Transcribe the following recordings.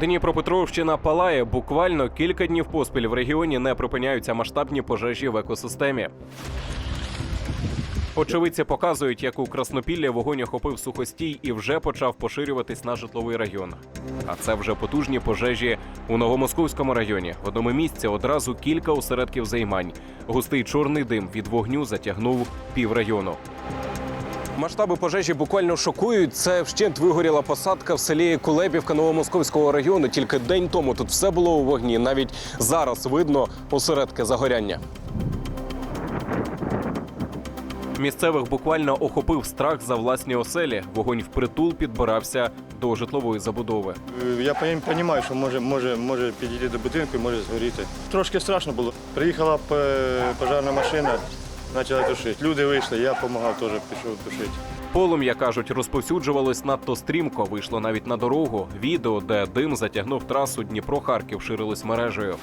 Дніпропетровщина палає. Буквально кілька днів поспіль в регіоні не припиняються масштабні пожежі в екосистемі. Очевидці показують, як у Краснопіллі вогонь охопив сухостій і вже почав поширюватись на житловий район. А це вже потужні пожежі у Новомосковському районі. В одному місці одразу кілька осередків займань. Густий чорний дим від вогню затягнув піврайону. Масштаби пожежі буквально шокують. Це вщент вигоріла посадка в селі Кулебівка Новомосковського району. Тільки день тому тут все було у вогні. Навіть зараз видно осередки загоряння. Місцевих буквально охопив страх за власні оселі. Вогонь впритул підбирався до житлової забудови. Е, Я розумію, що може, може, може підійти до будинку і може згоріти. Трошки страшно було. Приїхала п- пожежна машина, почала тушити. Люди вийшли, я допомагав теж, пішов тушити. Полум'я кажуть, розповсюджувалось надто стрімко. Вийшло навіть на дорогу. Відео, де дим затягнув трасу Дніпро-Харків, ширилось мережею.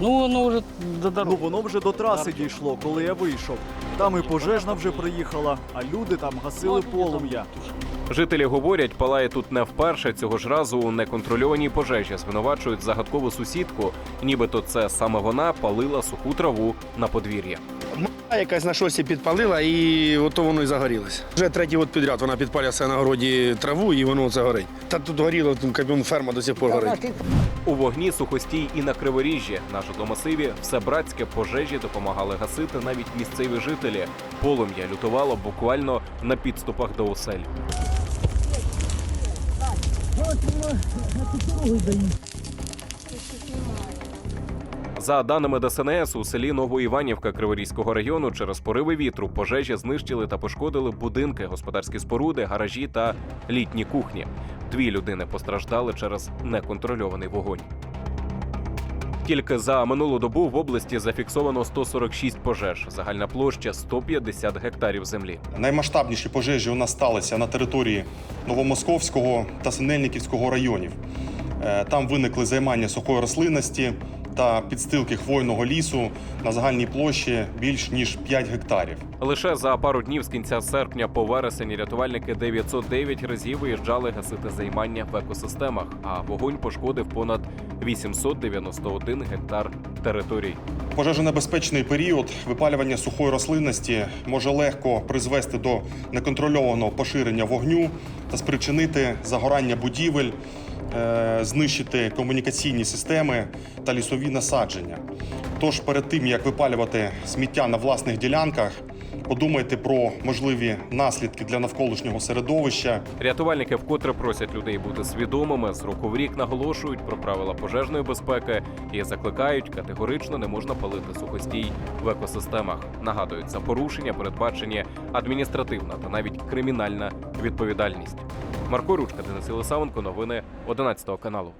Ну, воно вже до Ну воно вже до траси дійшло, коли я вийшов. Там і пожежна вже приїхала, а люди там гасили полум'я. Жителі говорять, палає тут не вперше. Цього ж разу у неконтрольованій пожежі звинувачують загадкову сусідку, нібито це саме вона палила суху траву на подвір'я. Якась на шосі підпалила, і ото воно і загорілося. Вже третій год підряд вона підпалює все на городі траву, і воно це горить. Та тут горіло, кабін ферма до сих пор горить. У вогні сухостій і на криворіжжі. На житломасиві все братське пожежі допомагали гасити навіть місцеві жителі. Полум'я лютувало буквально на підступах до осель. За даними ДСНС, у селі Новоіванівка Криворізького району через пориви вітру пожежі знищили та пошкодили будинки, господарські споруди, гаражі та літні кухні. Дві людини постраждали через неконтрольований вогонь. Тільки за минулу добу в області зафіксовано 146 пожеж, загальна площа 150 гектарів землі. Наймасштабніші пожежі у нас сталися на території Новомосковського та Синельниківського районів. Е, Там виникли займання сухої рослинності та підстилки хвойного лісу на загальній площі більш ніж 5 гектарів. Лише за пару днів з кінця серпня по вересень рятувальники 909 разів виїжджали гасити займання в екосистемах, а вогонь пошкодив понад 891 гектар територій. Пожежонебезпечний період випалювання сухої рослинності може легко призвести до неконтрольованого поширення вогню та спричинити загорання будівель, знищити комунікаційні системи та лісові насадження. Тож перед тим як випалювати сміття на власних ділянках, подумайте про можливі наслідки для навколишнього середовища Рятувальники вкотре просять людей бути свідомими. З року в рік наголошують про правила пожежної безпеки і закликають категорично не можна палити сухостій в екосистемах. Нагадують, за порушення передбачені адміністративна та навіть кримінальна відповідальність. Марко Ручка, Денис Єлисавенко, новини 11 каналу.